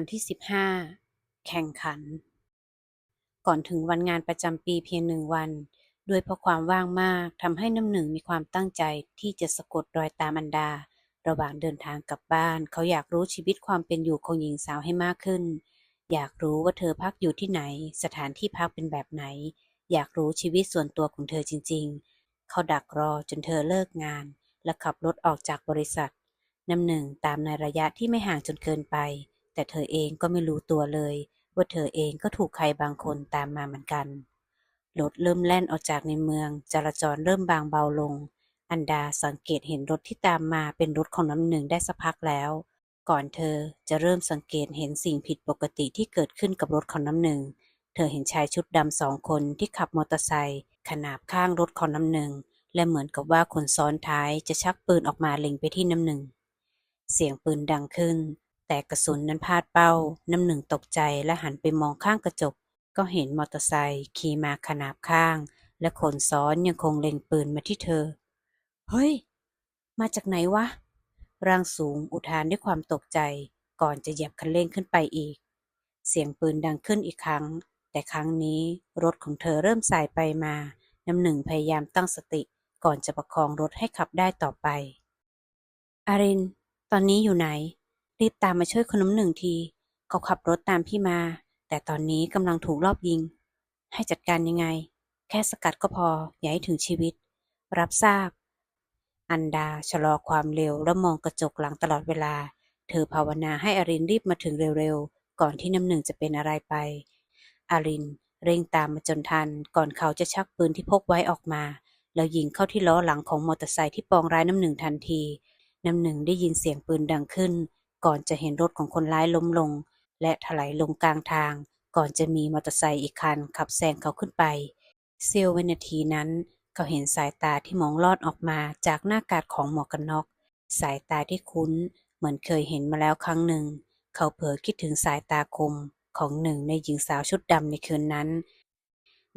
อนที่ 15 แข่งขัน ก่อนถึงวันงานประจำปีเพียงหนึ่งวัน ด้วยเพราะความว่างมากทำให้น้ำหนึ่งมีความตั้งใจที่จะสะกดรอยตามอันดา ระหว่างเดินทางกลับบ้าน เขาอยากรู้ชีวิตความเป็นอยู่ของหญิงสาวให้มากขึ้น อยากรู้ว่าเธอพักอยู่ที่ไหน สถานที่พักเป็นแบบไหน อยากรู้ชีวิตส่วนตัวของเธอจริง ๆ เขาดักรอจนเธอเลิกงาน และขับรถออกจากบริษัทน้ำหนึ่งตามในระยะที่ไม่ห่างจนเกินไป แต่เธอเองก็ไม่รู้ตัวเลย ว่าเธอเองก็ถูกใครบางคนตามมาเหมือนกันรถเริ่มแล่นออกจากในเมือง จราจรเริ่มบางเบาลง อันดาสังเกตเห็นรถที่ตามมาเป็นรถของน้ำหนึ่งได้สักพักแล้ว ก่อนเธอจะเริ่มสังเกตเห็นสิ่งผิดปกติที่เกิดขึ้นกับรถของน้ำหนึ่ง เธอเห็นชายชุดดำสองคนที่ขับมอเตอร์ไซค์ขนาบข้างรถของน้ำหนึ่ง และเหมือนกับว่าคนซ้อนท้ายจะชักปืนออกมาเล็งไปที่น้ำหนึ่ง เสียงปืนดังขึ้น แต่กระสุนนั้นพลาดเป้า น้ำหนึ่งตกใจและหันไปมองข้างกระจก ก็เห็นมอเตอร์ไซค์ขี่มาขนาบข้าง และคนซ้อนยังคงเล็งปืนมาที่เธอ เฮ้ย มาจากไหนวะ ร่างสูงอุทานด้วยความตกใจ ก่อนจะเหยียบคันเร่งขึ้นไปอีก เสียงปืนดังขึ้นอีกครั้ง แต่ครั้งนี้รถของเธอเริ่มสายไปมา น้ำหนึ่งพยายามตั้งสติ ก่อนจะประคองรถให้ขับได้ต่อไป อาริน ตอนนี้อยู่ไหน รีบตามมาช่วยคนน้ำหนึ่งที เขาขับรถตามพี่มา แต่ตอนนี้กำลังถูกรอบยิง ให้จัดการยังไง แค่สกัดก็พอ อย่าให้ถึงชีวิต รับทราบ อันดาชะลอความเร็วและมองกระจกหลังตลอดเวลา เธอภาวนาให้อารินรีบมาถึงเร็วๆ ก่อนที่น้ำหนึ่งจะเป็นอะไรไป อารินเร่งตามมาจนทัน ก่อนเขาจะชักปืนที่พกไว้ออกมา แล้วยิงเข้าที่ล้อหลังของมอเตอร์ไซค์ที่ปองร้ายน้ำหนึ่งทันที น้ำหนึ่งได้ยินเสียงปืนดังขึ้น ก่อนจะเห็นรถของคนร้ายล้มลง และถลายลงกลางทาง ก่อนจะมีมอเตอร์ไซค์อีกคันขับแซงเขาขึ้นไปเสี้ยววินาทีนั้น เขาเห็นสายตาที่มองลอดออกมาจากหน้ากากของหมวกกันน็อก สายตาที่คุ้น เหมือนเคยเห็นมาแล้วครั้งหนึ่ง เขาเผลอคิดถึงสายตาคมของหนึ่งในหญิงสาวชุดดำในคืนนั้น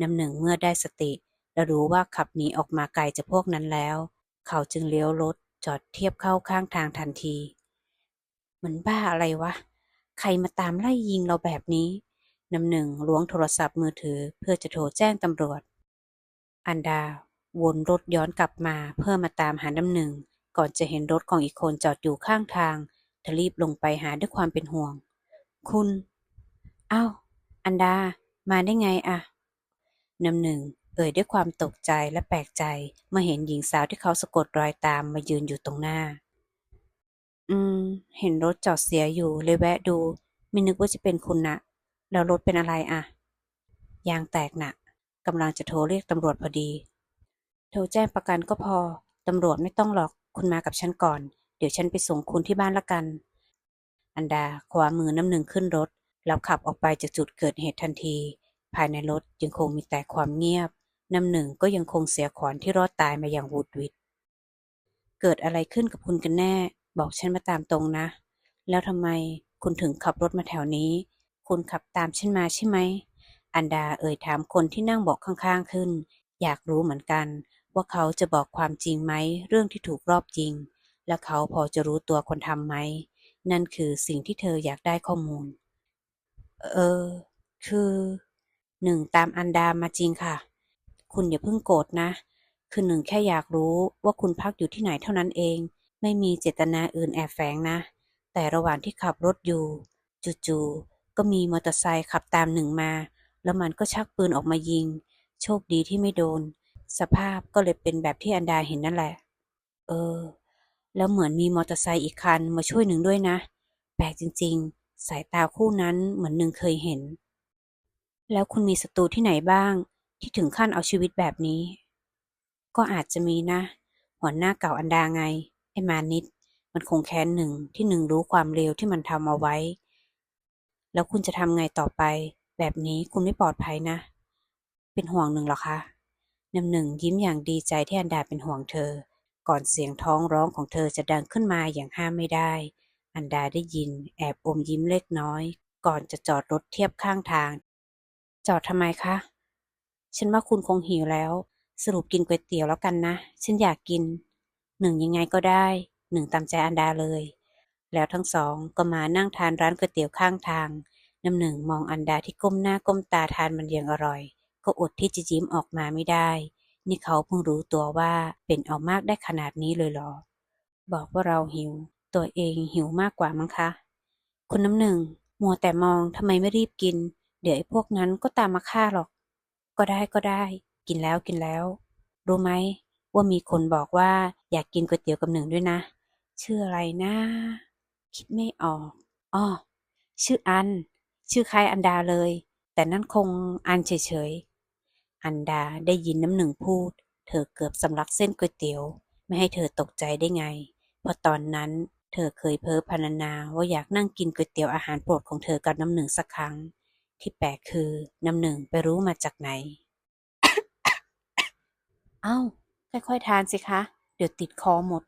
น้ำหนึ่งเมื่อได้สติ และรู้ว่าขับหนีออกมาไกลจากพวกนั้นแล้ว เขาจึงเลี้ยวรถจอดเทียบเข้าข้างทางทันที มันบ้าอะไรวะ ใครมาตามไล่ยิงเราแบบนี้น้ำหนึ่งล้วงโทรศัพท์มือถือเพื่อจะโทรแจ้งตำรวจ อันดาวนรถย้อนกลับมาเพื่อมาตามหาน้ำหนึ่ง ก่อนจะเห็นรถของอีกคนจอดอยู่ข้างทางเธอรีบลงไปหาด้วยความเป็นห่วง คุณอ้าวอันดา มาได้ไงอะน้ำหนึ่ง เอ่ยด้วยความตกใจและแปลกใจเมื่อเห็นหญิงสาวที่เขาสะกดรอยตามมายืนอยู่ตรงหน้า อืม เห็นรถจอดเสียอยู่เลยแวะดู ไม่นึกว่าจะเป็นคุณนะแล้วรถเป็นอะไรอะยางแตกหนักกำลังจะโทรเรียกตำรวจพอดี โทรแจ้งประกันก็พอ ตำรวจไม่ต้องหรอก คุณมากับฉันก่อน เดี๋ยวฉันไปส่งคุณที่บ้านละกัน อันดาคว้ามือน้ำหนึ่งขึ้นรถ แล้วขับออกไปจากจุดเกิดเหตุทันที ภายในรถยังคงมีแต่ความเงียบ น้ำหนึ่งก็ยังคงเสียขวัญที่รอดตายมาอย่างวุดวิด เกิดอะไรขึ้นกับคุณกันแน่ บอกฉันมาตามตรงนะ แล้วทำไมคุณถึงขับรถมาแถวนี้ คุณขับตามฉันมาใช่ไหม อันดาเอ่ยถามคนที่นั่งเบาะข้างๆขึ้น อยากรู้เหมือนกัน ว่าเขาจะบอกความจริงไหมเรื่องที่ถูกรอบจริง และเขาพอจะรู้ตัวคนทำไหม นั่นคือสิ่งที่เธออยากได้ข้อมูล เออ คือหนึ่งตามอันดามาจริงค่ะ คุณอย่าเพิ่งโกรธนะ คือหนึ่งแค่อยากรู้ว่าคุณพักอยู่ที่ไหนเท่านั้นเอง ไม่มีเจตนาอื่นแอบแฝงนะ แต่ระหว่างที่ขับรถอยู่ จู่ๆก็มีมอเตอร์ไซค์ขับตามหนึ่งมา แล้วมันก็ชักปืนออกมายิง โชคดีที่ไม่โดน สภาพก็เลยเป็นแบบที่อันดาเห็นนั่นแหละ เออ แล้วเหมือนมีมอเตอร์ไซค์อีกคันมาช่วยหนึ่งด้วยนะ แปลกจริง ๆ สายตาคู่นั้นเหมือนหนึ่งเคยเห็น แล้วคุณมีศัตรูที่ไหนบ้าง ที่ถึงขั้นเอาชีวิตแบบนี้ ก็อาจจะมีนะ หัวหน้าเก่าอันดาไง ไอ้มานิด มันคงแค้นหนึ่งที่หนึ่งรู้ความเลวที่มันทำเอาไว้ แล้วคุณจะทำไงต่อไป แบบนี้คุณไม่ปลอดภัยนะ เป็นห่วงหนึ่งหรอคะนำหนึ่งยิ้มอย่างดีใจที่อันดาเป็นห่วงเธอ ก่อนเสียงท้องร้องของเธอจะดังขึ้นมาอย่างห้ามไม่ได้ อันดาได้ยิน แอบอมยิ้มเล็กน้อย ก่อนจะจอดรถเทียบข้างทาง จอดทำไมคะ ฉันว่าคุณคงหิวแล้ว สรุปกินก๋วยเตี๋ยวแล้วกันนะ ฉันอยากกิน หนึ่งยังไงก็ได้หนึ่งตามใจอันดาเลย แล้วทั้งสองก็มานั่งทานร้านก๋วยเตี๋ยวข้างทางน้ำหนึ่งมองอันดาที่ก้มหน้าก้มตาทานมันอย่างอร่อย ก็อดที่จะยิ้มออกมาไม่ได้ นี่เขาเพิ่งรู้ตัวว่าเป็นเอามากได้ขนาดนี้เลยหรอ บอกว่าเราหิว ตัวเองหิวมากกว่ามั้งคะ คุณน้ำหนึ่ง มัวแต่มองทำไมไม่รีบกิน เดี๋ยวไอ้พวกนั้นก็ตามมาฆ่าหรอก ก็ได้ก็ได้ กินแล้วกินแล้ว รู้ไหม ว่ามีคนบอกว่าอยากกินก๋วยเตี๋ยวกับหนึ่งด้วยนะ ชื่ออะไรนะ คิดไม่ออกอ้อชื่ออัน ชื่อคล้ายอันดาเลย แต่นั่นคงอันเฉยๆ อันดาได้ยินน้ำหนึ่งพูด เธอเกือบสำลักเส้นก๋วยเตี๋ยว ไม่ให้เธอตกใจได้ไง เพราะตอนนั้นเธอเคยเพ้อพรรณนาว่าอยากนั่งกินก๋วยเตี๋ยวอาหารโปรดของเธอกับน้ำหนึ่งสักครั้ง ที่แปลกคือน้ำหนึ่งไปรู้มาจากไหน เอ้า ค่อยๆทานสิคะ เดี๋ยวติดคอหมด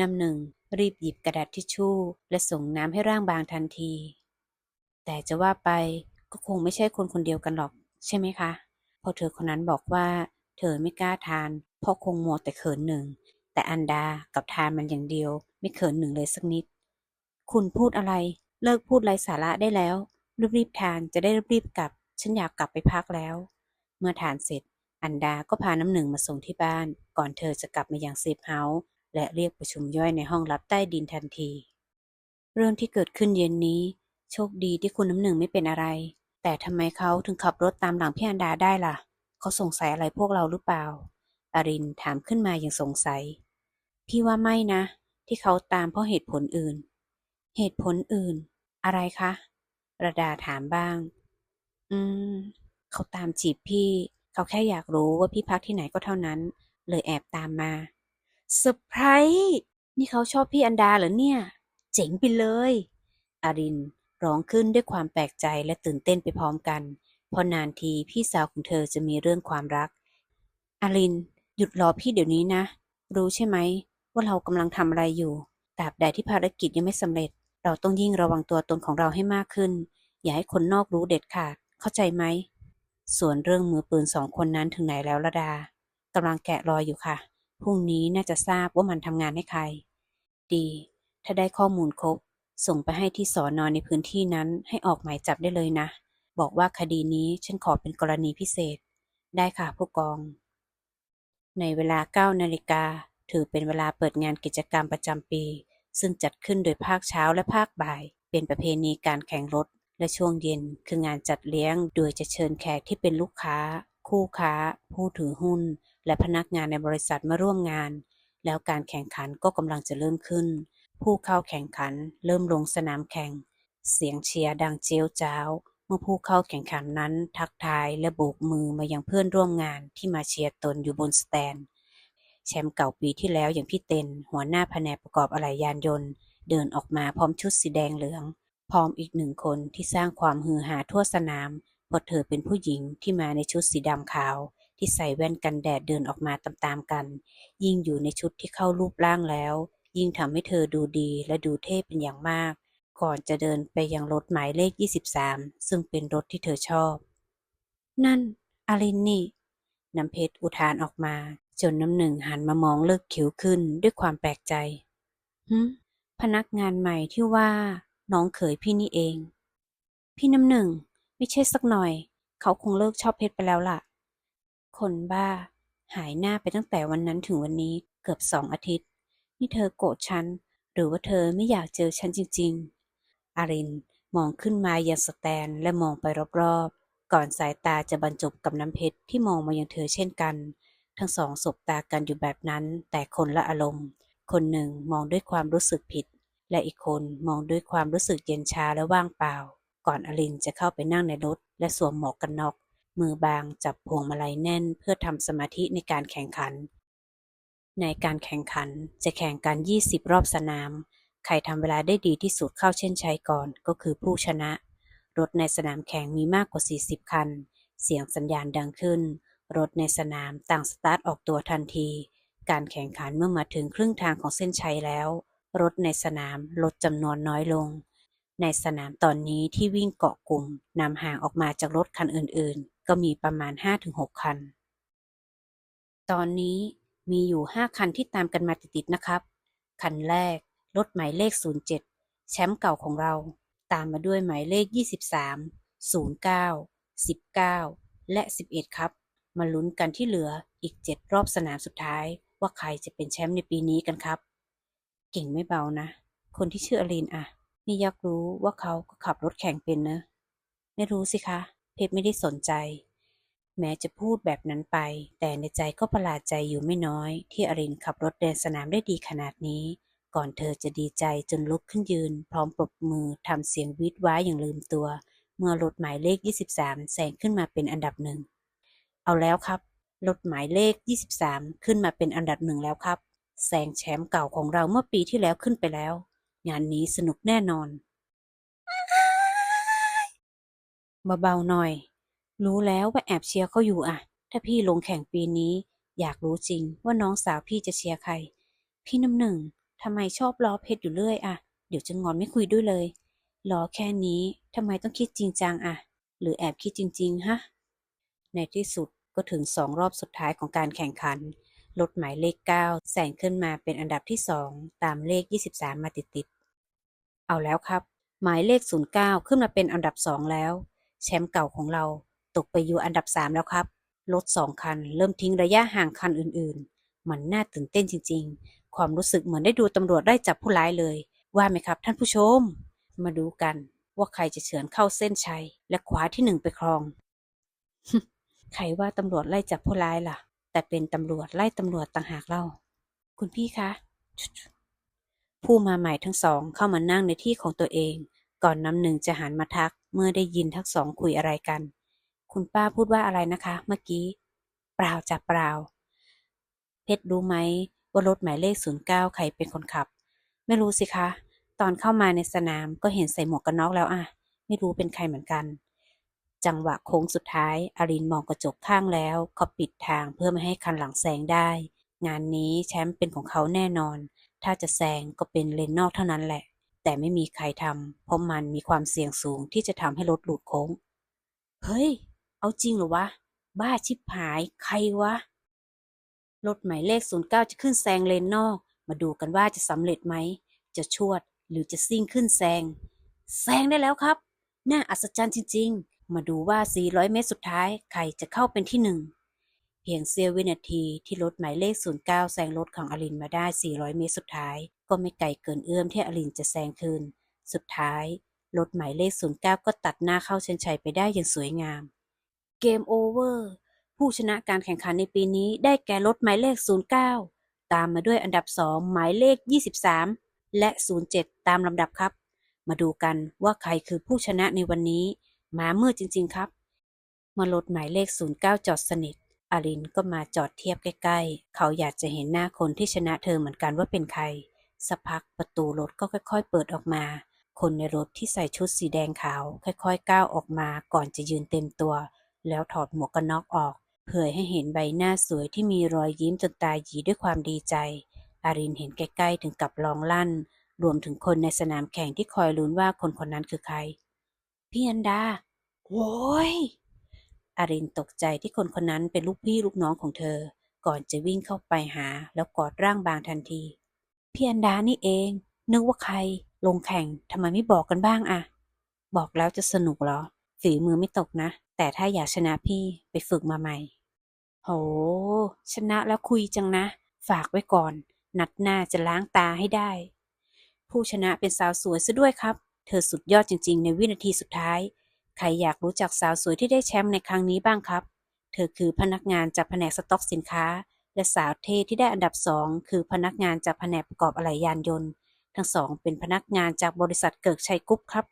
น้ำหนึ่ง รีบหยิบกระดาษทิชชู่ และส่งน้ำให้ร่างบางทันที แต่จะว่าไปก็คงไม่ใช่คนคนเดียวกันหรอก ใช่ไหมคะพราะเธอคนนั้นบอกว่า เธอไม่กล้าทาน เพราะคงมัวแต่เขินหนึ่ง แต่อันดากับทานมันอย่างเดียว ไม่เขินหนึ่งเลยสักนิด คุณพูดอะไร เลิกพูดไร้สาระได้แล้ว รีบๆทานจะได้รีบๆกลับ ฉันอยากกลับไปพักแล้ว เมื่อทานเสร็จอันดาก็พาน้ำหนึ่งมาส่งที่บ้าน ก่อนเธอจะกลับมายังเซฟเฮาส์และเรียกประชุมย่อยในห้องลับใต้ดินทันที เรื่องที่เกิดขึ้นเย็นนี้ โชคดีที่คุณน้ำหนึ่งไม่เป็นอะไร แต่ทำไมเขาถึงขับรถตามหลังพี่อันดาได้ล่ะ เขาสงสัยอะไรพวกเราหรือเปล่าอารินถามขึ้นมาอย่างสงสัย พี่ว่าไม่นะ ที่เขาตามเพราะเหตุผลอื่น เหตุผลอื่น อะไรคะระดาถามบ้าง อืม เขาตามจีบพี่ เขาแค่อยากรู้ว่าพี่พักที่ไหนก็เท่านั้น เลยแอบตามมาเซอร์ไพรส์นี่เขาชอบพี่อันดาเหรอเนี่ย เจ๋งไปเลยอารินร้องขึ้นด้วยความแปลกใจและตื่นเต้นไปพร้อมกันพราะนานทีพี่สาวของเธอจะมีเรื่องความรักอารินหยุดรอพี่เดี๋ยวนี้นะ รู้ใช่ไหม ว่าเรากำลังทำอะไรอยู่ตราบใดที่ภารกิจยังไม่สำเร็จ เราต้องยิ่งระวังตัวตนของเราให้มากขึ้น อย่าให้คนนอกรู้เด็ดขาด เข้าใจไหม ส่วนเรื่องมือปืนสองคนนั้นถึงไหนแล้วละดา กำลังแกะรอยอยู่ค่ะ พรุ่งนี้น่าจะทราบว่ามันทำงานให้ใคร ดี ถ้าได้ข้อมูลครบ ส่งไปให้ที่สอนอนในพื้นที่นั้นให้ออกหมายจับได้เลยนะ บอกว่าคดีนี้ฉันขอเป็นกรณีพิเศษ ได้ค่ะผู้กอง ในเวลา 9 นาฬิกา ถือเป็นเวลาเปิดงานกิจกรรมประจำปี ซึ่งจัดขึ้นโดยภาคเช้าและภาคบ่าย เป็นประเพณีการแข่งรถ และช่วงเย็นคืองานจัดเลี้ยง โดยจะเชิญแขกที่เป็นลูกค้า คู่ค้า ผู้ถือหุ้น และพนักงานในบริษัทมาร่วมงาน แล้วการแข่งขันก็กำลังจะเริ่มขึ้น ผู้เข้าแข่งขันเริ่มลงสนามแข่ง เสียงเชียร์ดังเจียวจ้าว เมื่อผู้เข้าแข่งขันนั้นทักทายและโบกมือมายังเพื่อนร่วมงานที่มาเชียร์ตนอยู่บนสแตนแชมป์เก่าปีที่แล้วอย่างพี่เต็นหัวหน้าแผนกประกอบอะไหล่ยานยนต์ เดินออกมาพร้อมชุดสีแดงเหลือง พร้อมอีกหนึ่งคนที่สร้างความฮือฮาทั่วสนาม เพราะเธอเป็นผู้หญิงที่มาในชุดสีดำขาว ที่ใส่แว่นกันแดดเดินออกมาตามๆกัน ยิ่งอยู่ในชุดที่เข้ารูปร่างแล้ว ยิ่งทำให้เธอดูดีและดูเท่เป็นอย่างมาก ก่อนจะเดินไปยังรถหมายเลข 23 ซึ่งเป็นรถที่เธอชอบ นั่นอารินนี่น้ำเพชรอุทานออกมา จนน้ำหนึ่งหันมามองเลิกคิ้วขึ้นด้วยความแปลกใจฮึพนักงานใหม่ที่ว่า น้องเขยพี่นี่เอง พี่น้ำหนึ่ง ไม่ใช่สักหน่อย เขาคงเลิกชอบเพชรไปแล้วล่ะ คนบ้า หายหน้าไปตั้งแต่วันนั้นถึงวันนี้เกือบสองอาทิตย์ นี่เธอโกรธฉัน หรือว่าเธอไม่อยากเจอฉันจริง ๆ อารินมองขึ้นมายังสแตนและมองไปรอบๆ ก่อนสายตาจะบรรจบกับน้ำเพชรที่มองมายังเธอเช่นกัน ทั้งสองสบตากันอยู่แบบนั้น แต่คนละอารมณ์ คนหนึ่งมองด้วยความรู้สึกผิด และอีกคนมองด้วยความรู้สึกเย็นชาและว่างเปล่า ก่อนอลินจะเข้าไปนั่งในรถ และสวมหมวกกันน็อก มือบางจับพวงมาลัยแน่นเพื่อทำสมาธิในการแข่งขัน ในการแข่งขันจะแข่งกัน 20 รอบสนาม ใครทำเวลาได้ดีที่สุดเข้าเช่นชัยก่อนก็คือผู้ชนะ รถในสนามแข่งมีมากกว่า 40 คัน เสียงสัญญาณดังขึ้น รถในสนามต่างสตาร์ทออกตัวทันที การแข่งขันเมื่อมาถึงครึ่งทางของเส้นชัยแล้ว รถในสนามลดจำนวนน้อยลง ในสนามตอนนี้ที่วิ่งเกาะกลุ่มนำห่างออกมาจากรถคันอื่นๆ ก็มีประมาณ 5-6 คัน ตอนนี้มีอยู่ 5 คันที่ตามกันมาติดๆนะครับ คันแรก รถหมายเลข 07 แชมป์เก่าของเรา ตามมาด้วยหมายเลข 23 09 19 และ 11 ครับ มาลุ้นกันที่เหลืออีก 7 รอบสนามสุดท้าย ว่าใครจะเป็นแชมป์ในปีนี้กันครับ เก่งไม่เบานะ คนที่ชื่ออลินอะ นี่อยากรู้ว่าเขาก็ขับรถแข่งเป็นเนอะไม่รู้สิคะ เพชรไม่ได้สนใจ แม้จะพูดแบบนั้นไป แต่ในใจก็ประหลาดใจอยู่ไม่น้อย ที่อรินขับรถเดินสนามได้ดีขนาดนี้ ก่อนเธอจะดีใจจนลุกขึ้นยืน พร้อมปรบมือทำเสียงวิดว้ายอย่างลืมตัว เมื่อรถหมายเลข 23 แซงขึ้นมาเป็นอันดับหนึ่ง เอาแล้วครับรถหมายเลข 23 ขึ้นมาเป็นอันดับหนึ่งแล้วครับแซงแชมป์เก่าของเราเมื่อปีที่แล้วขึ้นไปแล้ว งานนี้สนุกแน่นอน เบาๆหน่อย รู้แล้วว่าแอบเชียร์เขาอยู่อะถ้าพี่ลงแข่งปีนี้ อยากรู้จริงว่าน้องสาวพี่จะเชียร์ใคร พี่น้ำหนึ่งทำไมชอบล้อเพชรอยู่เรื่อยอะเดี๋ยวจะงอนไม่คุยด้วยเลยล้อแค่นี้ทำไมต้องคิดจริงจังอะหรือแอบคิดจริง ๆ ฮะ ในที่สุดก็ถึงสองรอบสุดท้ายของการแข่งขันรถหมายเลข 9 แซงขึ้นมาเป็นอันดับที่ 2 ตามเลข 23 มาติดๆ เอาแล้วครับ หมายเลข 09 ขึ้นมาเป็นอันดับ 2 แล้ว แชมป์เก่าของเราตกไปอยู่อันดับ 3 แล้วครับรถ2คัน เริ่มทิ้งระยะห่างคันอื่นๆ มันน่าตื่นเต้นจริง ๆ ความรู้สึกเหมือนได้ดูตำรวจได้จับผู้ร้ายเลย ว่าไหมครับท่านผู้ชม มาดูกันว่าใครจะเฉือนเข้าเส้นชัย และคว้าที่หนึ่งไปครอง ใครว่าตำรวจไล่จับผู้ร้ายล่ะ แต่เป็นตำรวจไล่ตำรวจต่างหากเล่า คุณพี่คะ ผู้มาใหม่ทั้งสองเข้ามานั่งในที่ของตัวเอง ก่อนน้ำหนึ่งจะหันมาทักเมื่อได้ยินทั้งสองคุยอะไรกัน คุณป้าพูดว่าอะไรนะคะ เมื่อกี้ เปล่าจับเปล่า เพชรรู้ไหมว่ารถหมายเลข 09 ใครเป็นคนขับ ไม่รู้สิคะ ตอนเข้ามาในสนามก็เห็นใส่หมวกกันน็อกแล้วอะไม่รู้เป็นใครเหมือนกัน จังหวะโค้งสุดท้ายอารินมองกระจกข้างแล้วเขาปิดทางเพื่อไม่ให้คันหลังแซงได้ งานนี้แชมป์เป็นของเขาแน่นอน ถ้าจะแซงก็เป็นเลนนอกเท่านั้นแหละ แต่ไม่มีใครทำเพราะมันมีความเสี่ยงสูงที่จะทำให้รถหลุดโค้ง เฮ้ย เอาจริงเหรอวะ บ้าชิบหาย ใครวะ รถหมายเลข 09 จะขึ้นแซงเลนนอก มาดูกันว่าจะสำเร็จไหม จะชวดหรือจะซิ่งขึ้นแซง แซงได้แล้วครับ น่าอัศจรรย์จริง ๆ มาดูว่า 400 เมตรสุดท้าย ใครจะเข้าเป็นที่หนึ่ง เพียงเสี้ยววินาทีที่รถหมายเลข 09 แซงรถของอลินมาได้ 400 เมตรสุดท้าย ก็ไม่ไกลเกินเอื้อมที่อลินจะแซงคืน สุดท้าย รถหมายเลข 09 ก็ตัดหน้าเข้าเส้นชัยไปได้อย่างสวยงาม เกมโอเวอร์ ผู้ชนะการแข่งขันในปีนี้ได้แก่รถหมายเลข 09 ตามมาด้วยอันดับ 2 หมายเลข 23 และ 07 ตามลำดับครับ มาดูกันว่าใครคือผู้ชนะในวันนี้มามืดจริง ๆ ครับมื่อรถหมายเลข 09 จอดสนิท อารินก็มาจอดเทียบใกล้ๆ เขาอยากจะเห็นหน้าคนที่ชนะเธอเหมือนกันว่าเป็นใคร สักพักประตูรถก็ค่อย ๆ เปิดออกมา คนในรถที่ใส่ชุดสีแดงขาว ค่อยๆ ก้าวออกมาก่อนจะยืนเต็มตัว แล้วถอดหมวกกันน็อกออก เผยให้เห็นใบหน้าสวยที่มีรอยยิ้มจนตาหยีด้วยความดีใจ อารินเห็นใกล้ๆ ถึงกับร้องลั่น รวมถึงคนในสนามแข่งที่คอยลุ้นว่าคนคนนั้นคือใคร พี่อันดา โว้ย อารินตกใจที่คนคนนั้นเป็นลูกพี่ลูกน้องของเธอ ก่อนจะวิ่งเข้าไปหาแล้วกอดร่างบางทันที พี่อันดานี่เอง นึกว่าใคร ลงแข่งทำไมไม่บอกกันบ้างอะบอกแล้วจะสนุกเหรอ ฝีมือไม่ตกนะ แต่ถ้าอยากชนะพี่ไปฝึกมาใหม่ โห ชนะแล้วคุยจังนะ ฝากไว้ก่อน นัดหน้าจะล้างตาให้ได้ ผู้ชนะเป็นสาวสวยซะด้วยครับ เธอสุดยอดจริง ๆ ในวินาทีสุดท้าย ใครอยากรู้จักสาวสวยที่ได้แชมป์ในครั้งนี้บ้างครับ เธอคือพนักงานจากแผนกสต็อกสินค้า และสาวเทที่ได้อันดับสองคือพนักงานจากแผนกประกอบอะไหล่ยานยนต์ ทั้งสองเป็นพนักงานจากบริษัทเกิกชัยกรุ๊ปครับ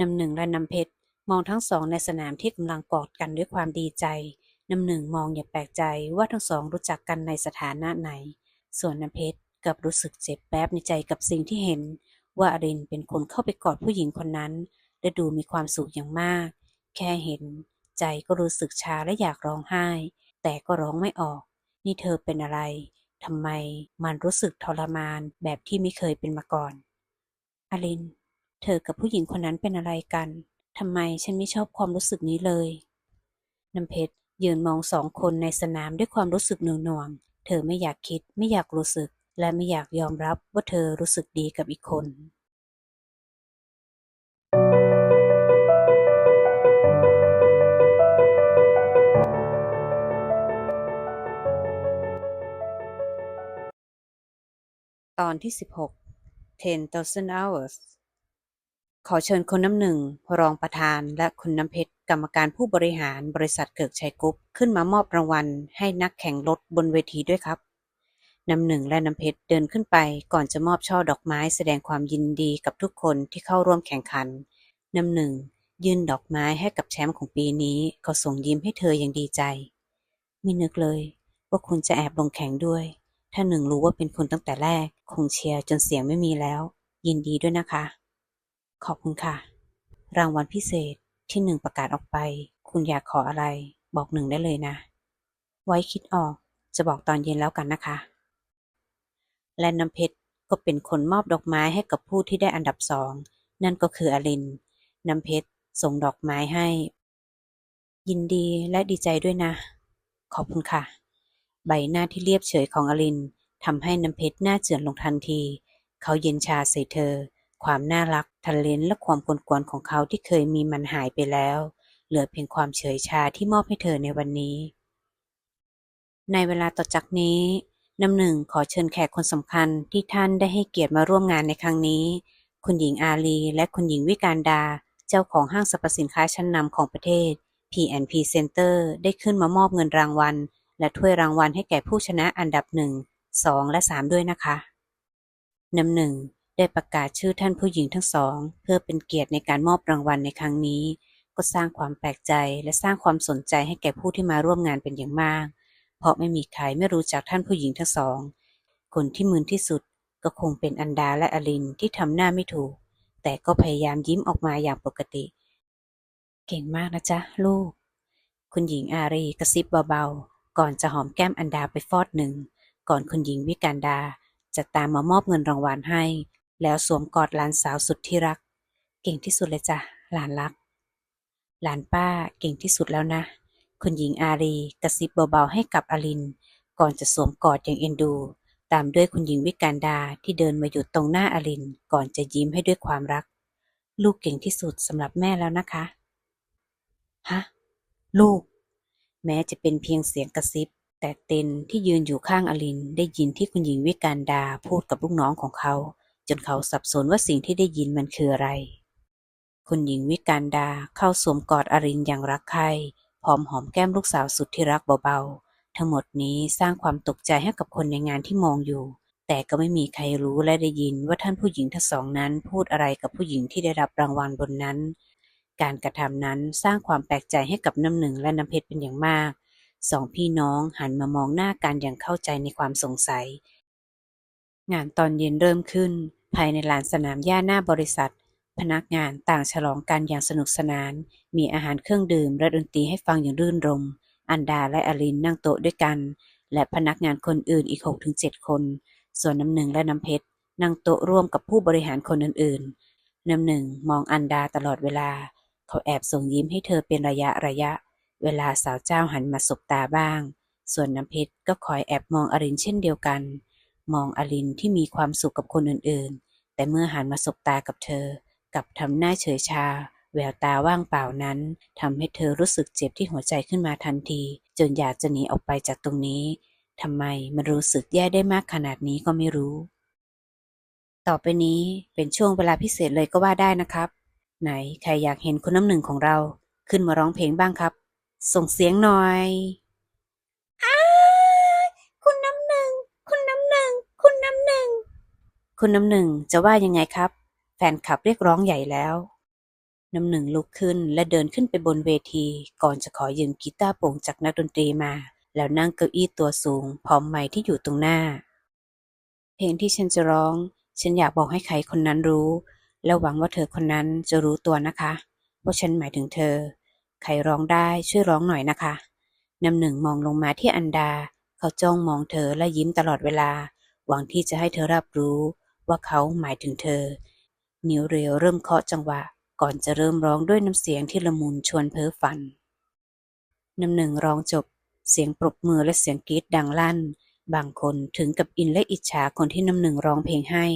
นำหนึ่งและนำเพชรมองทั้งสองในสนามที่กำลังกอดกันด้วยความดีใจนำหนึ่งมองอย่าแปลกใจว่าทั้งสองรู้จักกันในสถานะไหน ส่วนนำเพชรกลับรู้สึกเจ็บแป๊บในใจกับสิ่งที่เห็น ว่าอรินเป็นคนเข้าไปกอดผู้หญิงคนนั้น และดูมีความสุขอย่างมาก แค่เห็น ใจก็รู้สึกชาและอยากร้องไห้ แต่ก็ร้องไม่ออก นี่เธอเป็นอะไรทำไมมันรู้สึกทรมานแบบที่ไม่เคยเป็นมาก่อน อลิน เธอกับผู้หญิงคนนั้นเป็นอะไรกันทำไมฉันไม่ชอบความรู้สึกนี้เลย น้ำเพชรยืนมองสองคนในสนามด้วยความรู้สึกหน่วงๆเธอไม่อยากคิด ไม่อยากรู้สึก และไม่อยากยอมรับว่าเธอรู้สึกดีกับอีกคน อนที่ 16 10,000 hours ขอเชิญคุณน้ำหนึ่ง รองประธานและคุณน้ำเพชร กรรมการผู้บริหารบริษัทเกิกชัยกรุ๊ปขึ้นมามอบรางวัลให้นักแข่งรถบนเวทีด้วยครับ น้ำหนึ่งและน้ำเพชรเดินขึ้นไปก่อนจะมอบช่อดอกไม้แสดงความยินดีกับทุกคนที่เข้าร่วมแข่งขัน น้ำหนึ่งยื่นดอกไม้ให้กับแชมป์ของปีนี้เขาส่งยิ้มให้เธออย่างดีใจ ไม่นึกเลยว่าคุณจะแอบลงแข่งด้วย ถ้าหนึ่งรู้ว่าเป็นคุณตั้งแต่แรก คงเชียร์จนเสียงไม่มีแล้ว ยินดีด้วยนะคะ ขอบคุณค่ะ รางวัลพิเศษที่หนึ่งประกาศออกไป คุณอยากขออะไร บอกหนึ่งได้เลยนะ ไว้คิดออกจะบอกตอนเย็นแล้วกันนะคะ และน้ำเพชรก็เป็นคนมอบดอกไม้ให้กับผู้ที่ได้อันดับสอง นั่นก็คืออลิน น้ำเพชรส่งดอกไม้ให้ ยินดีและดีใจด้วยนะ ขอบคุณค่ะ ใบหน้าที่เรียบเฉยของอลินทำให้น้ำเพชรหน้าเจือนลงทันที เขาเย็นชาใส่เธอ ความน่ารักทะเลนและความกวนของเขาที่เคยมีมันหายไปแล้ว เหลือเพียงความเฉยชาที่มอบให้เธอในวันนี้ ในเวลาต่อจากนี้น้ำหนึ่งขอเชิญแขกคนสำคัญที่ท่านได้ให้เกียรติมาร่วมงานในครั้งนี้ คุณหญิงอาลีและคุณหญิงวิการดา เจ้าของห้างสรรพสินค้าชั้นนำของประเทศ P&P Center ได้ขึ้นมามอบเงินรางวัล และถ้วยรางวัลให้แก่ผู้ชนะอันดับหนึ่งสองและสามด้วยนะคะน้ำหนึ่งได้ประกาศชื่อท่านผู้หญิงทั้งสอง เพื่อเป็นเกียรติในการมอบรางวัลในครั้งนี้ ก็สร้างความแปลกใจและสร้างความสนใจให้แก่ผู้ที่มาร่วมงานเป็นอย่างมาก เพราะไม่มีใครไม่รู้จักท่านผู้หญิงทั้งสอง คนที่มึนที่สุดก็คงเป็นอันดาและอลินที่ทำหน้าไม่ถูก แต่ก็พยายามยิ้มออกมาอย่างปกติ เก่งมากนะจ๊ะ ลูก คุณหญิงอารีกระซิบเบาๆ ก่อนจะหอมแก้มอันดาไปฟอดหนึ่ง ก่อนคุณหญิงวิการดาจะตามมามอบเงินรางวัลให้ แล้วสวมกอดหลานสาวสุดที่รัก เก่งที่สุดเลยจ้ะหลานรัก หลานป้าเก่งที่สุดแล้วนะ คุณหญิงอารีกระซิบเบาๆให้กับอลิน ก่อนจะสวมกอดอย่างเอ็นดู ตามด้วยคุณหญิงวิการดาที่เดินมาหยุดตรงหน้าอลิน ก่อนจะยิ้มให้ด้วยความรัก ลูกเก่งที่สุดสำหรับแม่แล้วนะคะฮะลูก แม้จะเป็นเพียงเสียงกระซิบ แต่เต็นที่ยืนอยู่ข้างอลินได้ยินที่คุณหญิงวิการดาพูดกับลูกน้องของเขา จนเขาสับสนว่าสิ่งที่ได้ยินมันคืออะไร คุณหญิงวิการดาเข้าสวมกอดอรินอย่างรักใคร่พร้อมหอมแก้มลูกสาวสุดที่รักเบาๆ ทั้งหมดนี้สร้างความตกใจให้กับคนในงานที่มองอยู่ แต่ก็ไม่มีใครรู้และได้ยินว่าท่านผู้หญิงทั้งสองนั้นพูดอะไรกับผู้หญิงที่ได้รับรางวัลบนนั้น การกระทำนั้นสร้างความแปลกใจให้กับน้ำหนึ่งและน้ำเพชรเป็นอย่างมาก สองพี่น้องหันมามองหน้ากันอย่างเข้าใจในความสงสัย งานตอนเย็นเริ่มขึ้น ภายในลานสนามหญ้าหน้าบริษัท พนักงานต่างฉลองกันอย่างสนุกสนาน มีอาหารเครื่องดื่มและดนตรีให้ฟังอย่างรื่นรม อันดาและอลินนั่งโต๊ะด้วยกัน และพนักงานคนอื่นอีก6-7คน ส่วนน้ำหนึ่งและน้ำเพชรนั่งโต๊ะร่วมกับผู้บริหารคนอื่นๆน้ำหนึ่งมองอันดาตลอดเวลา เขาแอบส่งยิ้มให้เธอเป็นระยะระยะ เวลาสาวเจ้าหันมาสบตาบ้าง ส่วนน้ำเพชรก็คอยแอบมองอรินเช่นเดียวกัน มองอลินที่มีความสุขกับคนอื่นๆ แต่เมื่อหันมาสบตากับเธอ กับทำหน้าเฉยชา แววตาว่างเปล่านั้นทำให้เธอรู้สึกเจ็บที่หัวใจขึ้นมาทันที จนอยากจะหนีออกไปจากตรงนี้ทำไมมันรู้สึกแย่ได้มากขนาดนี้ก็ไม่รู้ ต่อไปนี้เป็นช่วงเวลาพิเศษเลยก็ว่าได้นะครับ ไหนใครอยากเห็นคุณน้ำหนึ่งของเราขึ้นมาร้องเพลงบ้างครับ ส่งเสียงหน่อยอ้าคุณน้ำหนึ่ง คุณน้ำหนึ่ง คุณน้ำหนึ่ง คุณน้ำหนึ่งจะว่ายังไงครับ แฟนคลับเรียกร้องใหญ่แล้ว น้ำหนึ่งลุกขึ้นและเดินขึ้นไปบนเวที ก่อนจะขอยืมกีตาร์โปร่งจากนักดนตรีมา แล้วนั่งเก้าอี้ตัวสูง พร้อมไมค์ที่อยู่ตรงหน้า เพลงที่ฉันจะร้อง ฉันอยากบอกให้ใครคนนั้นรู้ และหวังว่าเธอคนนั้นจะรู้ตัวนะคะ ว่าฉันหมายถึงเธอ ใครร้องได้ช่วยร้องหน่อยนะคะน้ำหนึ่งมองลงมาที่อันดา เขาจ้องมองเธอและยิ้มตลอดเวลา หวังที่จะให้เธอรับรู้ว่าเขาหมายถึงเธอ นิ้วเรียวเริ่มเคาะจังหวะ ก่อนจะเริ่มร้องด้วยน้ำเสียงที่ละมุนชวนเพ้อฝัน น้ำหนึ่งร้องจบ เสียงปรบมือและเสียงกรีดดังลั่น บางคนถึงกับอินและอิจฉาคนที่น้ำหนึ่งร้องเพลงให้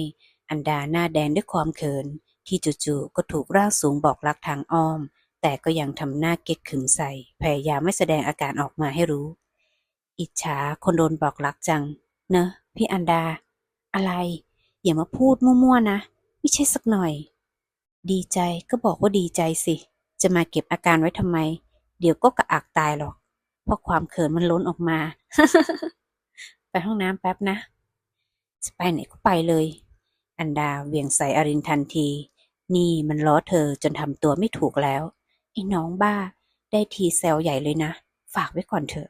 อันดาหน้าแดงด้วยความเขิน ที่จู่ๆก็ถูกร่างสูงบอกรักทางอ้อม แต่ก็ยังทำหน้าเก๊กขึมใส่ พยายามไม่แสดงอาการออกมาให้รู้ อิจฉาคนโดนบอกรักจัง เนอะพี่อันดา อะไร อย่ามาพูดมั่วๆนะ ไม่ใช่สักหน่อย ดีใจก็บอกว่าดีใจสิ จะมาเก็บอาการไว้ทำไม เดี๋ยวก็กระอักตายหรอก เพราะความเขินมันล้นออกมา ไปห้องน้ำแป๊บนะ จะไปไหนก็ไปเลย อันดาเวียงใส่อรินทันที นี่มันล้อเธอจนทำตัวไม่ถูกแล้วไอ้น้องบ้า ได้ทีแซวใหญ่เลยนะ ฝากไว้ก่อนเถอะ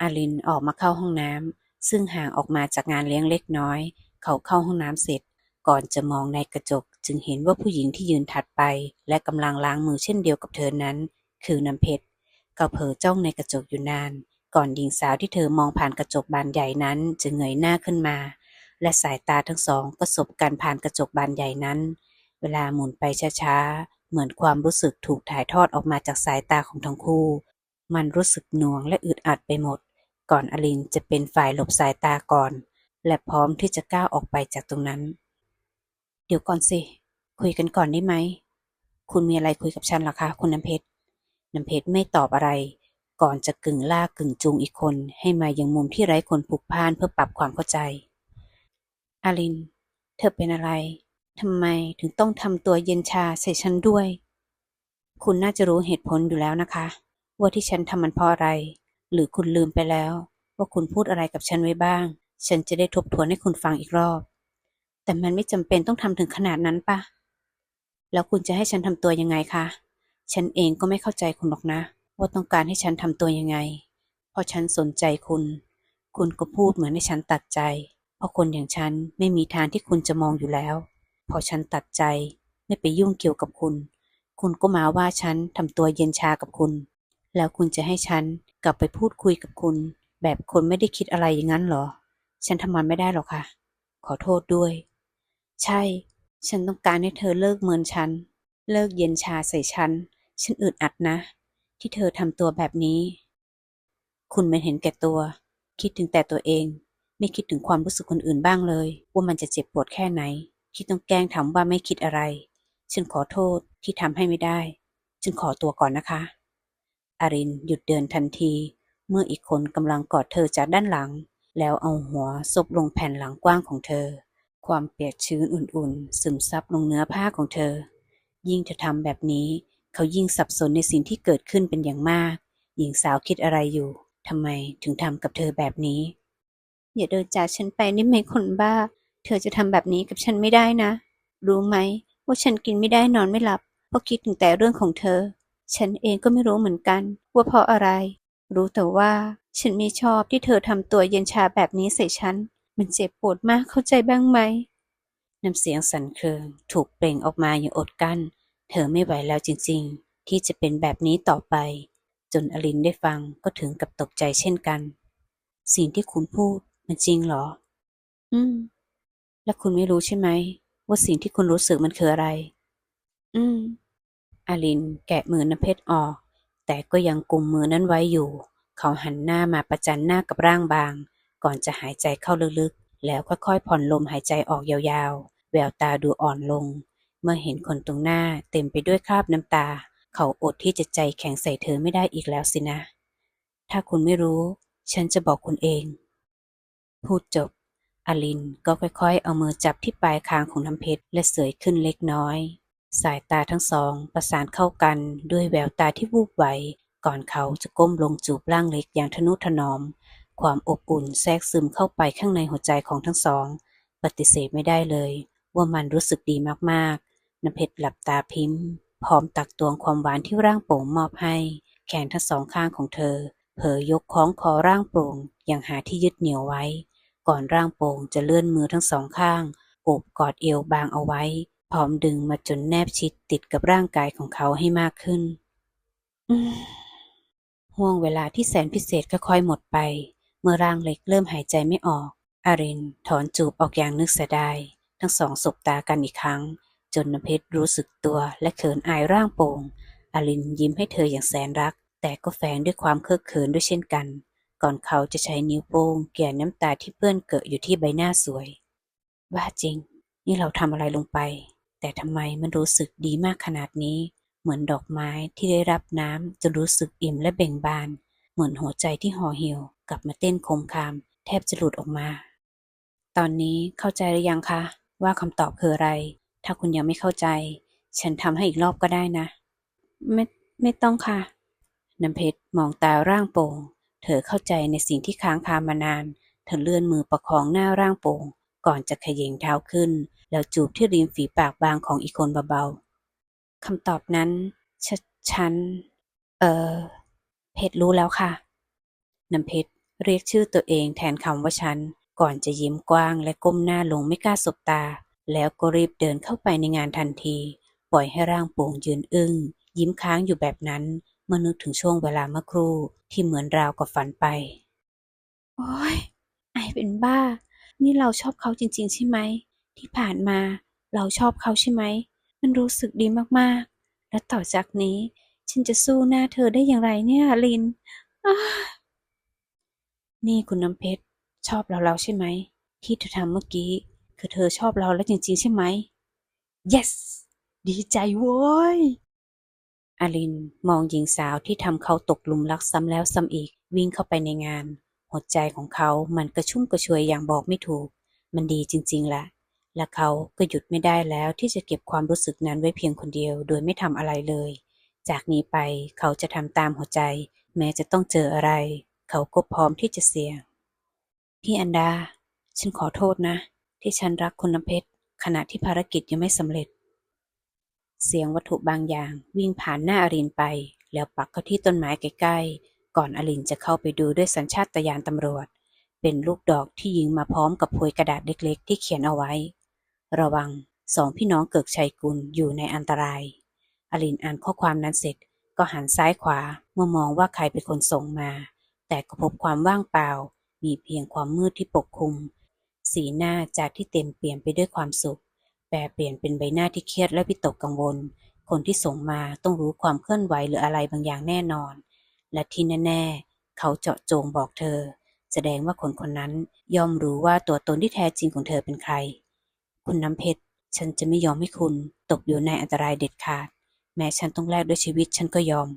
อารินออกมาเข้าห้องน้ำซึ่งห่างออกมาจากงานเลี้ยงเล็กน้อย เขาเข้าห้องน้ำเสร็จ ก่อนจะมองในกระจกจึงเห็นว่าผู้หญิงที่ยืนถัดไป และกำลังล้างมือเช่นเดียวกับเธอนั้น คือน้ำเพชรเขาเผลอจ้องในกระจกอยู่นาน ก่อนหญิงสาวที่เธอมองผ่านกระจกบานใหญ่นั้นจะเงยหน้าขึ้นมา และสายตาทั้งสองก็สบกันผ่านกระจกบานใหญ่นั้น เวลาหมุนไปช้าๆ เหมือนความรู้สึกถูกถ่ายทอดออกมาจากสายตาของทั้งคู่ มันรู้สึกหน่วงและอึดอัดไปหมด ก่อนอลินจะเป็นฝ่ายหลบสายตาก่อน และพร้อมที่จะก้าวออกไปจากตรงนั้น เดี๋ยวก่อนสิ คุยกันก่อนได้ไหม คุณมีอะไรคุยกับฉันหรอคะคุณน้ำเพชร น้ำเพชรไม่ตอบอะไร ก่อนจะกึ่งลากกึ่งจูงอีกคน ให้มายังมุมที่ไร้คนผูกพานเพื่อปรับความเข้าใจ อาลิน เธอเป็นอะไร ทำไมถึงต้องทำตัวเย็นชาใส่ฉันด้วย คุณน่าจะรู้เหตุผลอยู่แล้วนะคะ ว่าที่ฉันทำมันเพราะอะไร หรือคุณลืมไปแล้ว ว่าคุณพูดอะไรกับฉันไว้บ้าง ฉันจะได้ทบทวนให้คุณฟังอีกรอบ แต่มันไม่จำเป็นต้องทำถึงขนาดนั้นปะแล้วคุณจะให้ฉันทำตัวยังไงคะ ฉันเองก็ไม่เข้าใจคุณหรอกนะ ว่าต้องการให้ฉันทำตัวยังไง เพราะฉันสนใจคุณ คุณก็พูดเหมือนให้ฉันตัดใจ เพราะคนอย่างฉันไม่มีทางที่คุณจะมองอยู่แล้ว พอฉันตัดใจไม่ไปยุ่งเกี่ยวกับคุณ คุณก็มาว่าฉันทำตัวเย็นชากับคุณ แล้วคุณจะให้ฉันกลับไปพูดคุยกับคุณ แบบคนไม่ได้คิดอะไรอย่างนั้นหรอ ฉันทำมันไม่ได้หรอกค่ะ ขอโทษด้วย ใช่ ฉันต้องการให้เธอเลิกเมินฉัน เลิกเย็นชาใส่ฉัน ฉันอึดอัดนะ ที่เธอทำตัวแบบนี้ คุณไม่เห็นแก่ตัว คิดถึงแต่ตัวเอง ไม่คิดถึงความรู้สึกคนอื่นบ้างเลย ว่ามันจะเจ็บปวดแค่ไหนที่ต้องแกล้งทำว่าไม่คิดอะไร ฉันขอโทษที่ทำให้ไม่ได้ ฉันขอตัวก่อนนะคะ อารินหยุดเดินทันที เมื่ออีกคนกำลังกอดเธอจากด้านหลัง แล้วเอาหัวซบลงแผ่นหลังกว้างของเธอ ความเปียกชื้นอุ่นๆ ซึมซับลงเนื้อผ้าของเธอ ยิ่งเธอทำแบบนี้ เขายิ่งสับสนในสิ่งที่เกิดขึ้นเป็นอย่างมาก หญิงสาวคิดอะไรอยู่ทำไมถึงทำกับเธอแบบนี้ อย่าเดินจากฉันไปนี่ไม่คนบ้า เธอจะทำแบบนี้กับฉันไม่ได้นะ รู้ไหมว่าฉันกินไม่ได้นอนไม่หลับเพราะคิดถึงแต่เรื่องของเธอ ฉันเองก็ไม่รู้เหมือนกัน ว่าเพราะอะไร รู้แต่ว่า ฉันไม่ชอบที่เธอทำตัวเย็นชาแบบนี้ใส่ฉัน มันเจ็บปวดมากเข้าใจบ้างไหมน้ำเสียงสั่นเครือถูกเปล่งออกมาอย่างอดกั้น เธอไม่ไหวแล้วจริง ๆ ที่จะเป็นแบบนี้ต่อไป จนอลินได้ฟังก็ถึงกับตกใจเช่นกัน สิ่งที่คุณพูด มันจริงเหรอ อืม และคุณไม่รู้ใช่ไหม ว่าสิ่งที่คุณรู้สึกมันคืออะไร อืม อาลินแกะมือน้ำเพชรออก แต่ก็ยังกุมมือนั้นไว้อยู่ เขาหันหน้ามาประจันหน้ากับร่างบาง ก่อนจะหายใจเข้าลึกๆ แล้วค่อยๆ ผ่อนลมหายใจออกยาวๆ แววตาดูอ่อนลง เมื่อเห็นคนตรงหน้าเต็มไปด้วยคราบน้ำตา เขาอดที่จะใจแข็งใส่เธอไม่ได้อีกแล้วสินะ ถ้าคุณไม่รู้ ฉันจะบอกคุณเอง พูดจบ อลินก็ค่อยๆ เอามือจับที่ปลายคางของน้ำเพชรและเสยขึ้นเล็กน้อย สายตาทั้งสองประสานเข้ากันด้วยแววตาที่วูบไหว ก่อนเขาจะก้มลงจูบร่างเล็กอย่างทนุถนอม ความอบอุ่นแทรกซึมเข้าไปข้างในหัวใจของทั้งสอง ปฏิเสธไม่ได้เลย ว่ามันรู้สึกดีมากๆ น้ำเพชรหลับตาพิมพ์ พร้อมตักตวงความหวานที่ร่างโปร่งมอบให้ แขนทั้งสองข้างของเธอเผยยกคล้องคอร่างโปร่งอย่างหาที่ยึดเหนี่ยวไว้ ก่อนร่างโป่งจะเลื่อนมือทั้งสองข้างโอบกอดเอวบางเอาไว้ พร้อมดึงมาจนแนบชิดติดกับร่างกายของเขาให้มากขึ้นห่วงเวลาที่แสนพิเศษก็ค่อยหมดไป เมื่อร่างเล็กเริ่มหายใจไม่ออก อารินถอนจูบออกอย่างนึกเสียดาย ทั้งสองสบตากันอีกครั้ง จนนเพชรรู้สึกตัวและเขินอายร่างโป่งอารินยิ้มให้เธออย่างแสนรัก แต่ก็แฝงด้วยความเคอะเขินด้วยเช่นกัน ก่อนเขาจะใช้นิ้วโป้งเกลี่ยน้ำตาที่เปื้อนเกอะอยู่ที่ใบหน้าสวย ว่าจริง นี่เราทำอะไรลงไป แต่ทำไมมันรู้สึกดีมากขนาดนี้ เหมือนดอกไม้ที่ได้รับน้ำจนรู้สึกอิ่มและเบ่งบาน เหมือนหัวใจที่ห่อเหี่ยวกลับมาเต้นคมคาม แทบจะหลุดออกมา ตอนนี้เข้าใจหรือยังคะ ว่าคำตอบคืออะไร ถ้าคุณยังไม่เข้าใจ ฉันทำให้อีกรอบก็ได้นะ ไม่ไม่ต้องค่ะน้ำเพชรมองตาร่างโป่ง เธอเข้าใจในสิ่งที่ค้างคามานาน เธอเลื่อนมือประคองหน้าร่างโป่ง ก่อนจะเขย่งเท้าขึ้น แล้วจูบที่ริมฝีปากบางของอีกคนเบาๆคำตอบนั้นฉฉัน เออ เพชรรู้แล้วค่ะ น้ำเพชรเรียกชื่อตัวเองแทนคำว่าฉัน ก่อนจะยิ้มกว้างและก้มหน้าลงไม่กล้าสบตา แล้วก็รีบเดินเข้าไปในงานทันที ปล่อยให้ร่างโป่งยืนอึง้งยิ้มค้างอยู่แบบนั้น เมื่อนึกถึงช่วงเวลาเมื่อครู่ที่เหมือนราวกับฝันไป โอ้ยไอเป็นบ้า นี่เราชอบเขาจริง ๆ ใช่ไหม ที่ผ่านมาเราชอบเขาใช่ไหม มันรู้สึกดีมากๆ และต่อจากนี้ ฉันจะสู้หน้าเธอได้อย่างไรเนี่ยลิน นี่คุณน้ำเพชรชอบเราแล้วใช่ไหม ที่เธอทำเมื่อกี้ คือเธอชอบเราแล้วจริง ๆ ใช่ไหม yes ดีใจโว้ย อาลินมองหญิงสาวที่ทำเขาตกหลุมรักซ้ำแล้วซ้ำอีกวิ่งเข้าไปในงาน หัวใจของเขามันกระชุ่มกระชวยอย่างบอกไม่ถูก มันดีจริงๆแหละและเขาก็หยุดไม่ได้แล้วที่จะเก็บความรู้สึกนั้นไว้เพียงคนเดียวโดยไม่ทำอะไรเลย จากนี้ไปเขาจะทำตามหัวใจ แม้จะต้องเจออะไร เขาก็พร้อมที่จะเสี่ยง พี่อันดา ฉันขอโทษนะ ที่ฉันรักคุณน้ำเพชรขณะที่ภารกิจยังไม่สำเร็จ เสียงวัตถุบางอย่างวิ่งผ่านหน้าอรินไป แล้วปักเข้าที่ต้นไม้ใกล้ๆ ก่อนอรินจะเข้าไปดูด้วยสัญชาตญาณตำรวจ เป็นลูกดอกที่ยิงมาพร้อมกับโพยกระดาษเล็กๆ ที่เขียนเอาไว้ ระวังสองพี่น้องเกิกชัยกุลอยู่ในอันตราย อลินอ่านข้อความนั้นเสร็จก็หันซ้ายขวาเมื่อมองว่าใครเป็นคนส่งมา แต่ก็พบความว่างเปล่า มีเพียงความมืดที่ปกคลุม สีหน้าจากที่เต็มเปลี่ยนไปด้วยความสุข แปรเปลี่ยนเป็นใบหน้าที่เครียดและวิตกกังวล คนที่ส่งมาต้องรู้ความเคลื่อนไหวหรืออะไรบางอย่างแน่นอน และที่แน่ ๆ เขาเจาะจงบอกเธอ แสดงว่าคนคนนั้นย่อมรู้ว่าตัวตนที่แท้จริงของเธอเป็นใคร คุณน้ำเพชร ฉันจะไม่ยอมให้คุณตกอยู่ในอันตรายเด็ดขาด แม้ฉันต้องแลกด้วยชีวิตฉันก็ยอม